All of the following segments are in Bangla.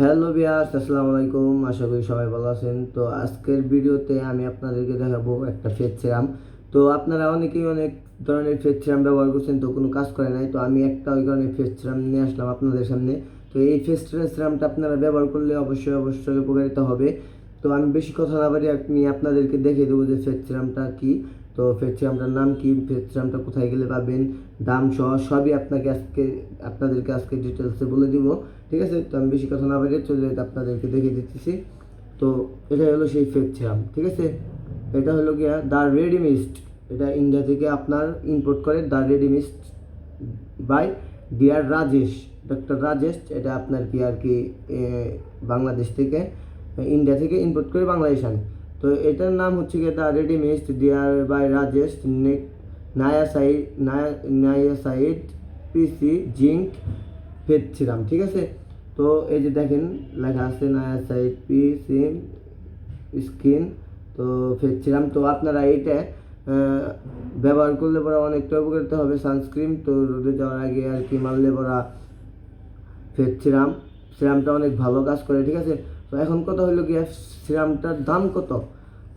হ্যালো বিয়ার্স আসসালামু আলাইকুম। আশা করি সবাই ভালো আছেন। তো আজকের ভিডিওতে আমি আপনাদেরকে দেখাবো একটা ফেস সিরাম তো আপনারা অনেকেই অনেক ধরনের ফেস সিরাম ব্যবহার করছেন, তো কোনো কাজ করে নাই। তো আমি একটা ওই কারণে ফেস সিরাম নিয়ে আসলাম আপনাদের সামনে। তো এই ফেস সিরামটা আপনারা ব্যবহার করলে অবশ্যই অবশ্যই উপকারিত হবে। তো আমি বেশি কথা না বাড়ি আমি আপনাদেরকে দেখিয়ে দেবো যে ফেস সিরামটা কী। তো ফেস সিরামটার নাম কি? ফেস সিরামটা কোথায় গেলে পাবেন? দাম সহ সবই আপনাকে আজকে, আপনাদেরকে আজকে ডিটেলসে বলে দিব। ঠিক আছে? তো আমি বেশি কথা না বাড়িয়ে চলে আপনাদেরকে দেখিয়ে দিতেছি। তো এটা হলো সেই ফেস সিরাম ঠিক আছে? এটা হলো গিয়া দ্য রেডি মিস্ট এটা ইন্ডিয়া থেকে আপনার ইম্পোর্ট করে the ready mist by dear Rajesh doctor Rajesh এটা আপনার কি আর কি বাংলাদেশ থেকে। ইন্ডিয়া থেকে ইম্পোর্ট করে বাংলাদেশ আনে। তো এটার নাম হচ্ছে গিয়ে ready mist dear by Rajesh neck niacinamide niacinamide PC zinc serum ঠিক আছে? তো এই যে দেখেন, লেখা আছে নায়াসাইড পিসি স্কিন তো সিরাম তো আপনারা এইটা ব্যবহার করলে পরে অনেকটা উপকারিতা হবে সানস্ক্রিন তো রোদে যাওয়ার আগে আর কি মারলে পরা সিরাম সিরামটা অনেক ভালো কাজ করে, ঠিক আছে? তো এখন কথা হলো গিয়ে সিরামটার দাম কত?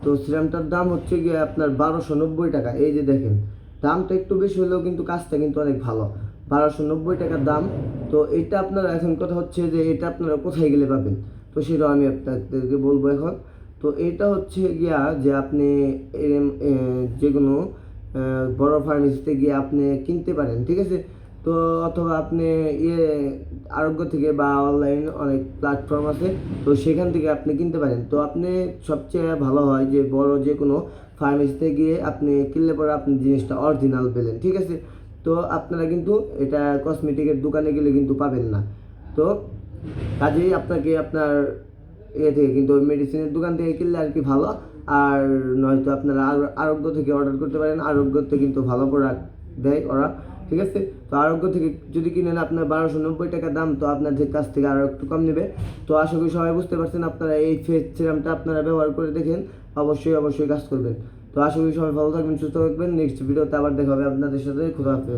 তো সিরামটার দাম হচ্ছে গিয়ে আপনার বারোশো নব্বই টাকা। এই যে দেখেন, দামটা একটু বেশি হলেও কিন্তু কাজটা কিন্তু অনেক ভালো। বারোশো নব্বই টাকার দাম। তো এটা আপনার এখন কথা হচ্ছে যে এটা আপনারা কোথায় গেলে পাবেন? তো সেটা আমি আপনাদেরকে বলব এখন। তো এটা হচ্ছে গিয়া যে আপনি যে কোনো বড় ফার্মেসিতে গিয়ে আপনি কিনতে পারেন, ঠিক আছে? তো অথবা আপনি ইয়ে আরোগ্য থেকে বা অনলাইন অনেক প্ল্যাটফর্ম আছে, তো সেখান থেকে আপনি কিনতে পারেন। তো আপনি সবচেয়ে ভালো হয় যে বড় যে কোনো ফার্মেসিতে গিয়ে আপনি কিনলে পরে আপনি জিনিসটা অরিজিনাল পেলেন, ঠিক আছে? তো আপনারা কিন্তু এটা কসমেটিকের দোকানে গেলে কিন্তু পাবেন না। তো কাজেই আপনাকে আপনার ইয়ে থেকে কিন্তু মেডিসিনের দোকান থেকে কিনলে আর কি ভালো। আর নয়তো আপনারা আরো- আরোগ্য থেকে অর্ডার করতে পারেন। আরোগ্যতে কিন্তু ভালো প্রোডাক্ট দেয় ওরা। ঠিক আছে? তো আরোগ্য থেকে যদি কিনেন আপনার বারোশো নব্বই টাকা দাম, তো আপনাদের কাছ থেকে আরও একটু কম নেবে। তো আশা করি সবাই বুঝতে পারছেন, আপনারা এই ফেস সিরামটা আপনারা ব্যবহার করে দেখেন, অবশ্যই অবশ্যই কাজ করবেন। তো আশা করি সবাই ভালো থাকবেন, সুস্থ থাকবেন। নেক্সট ভিডিওতে আবার দেখা হবে আপনাদের সাথে। খুব হাফেজ।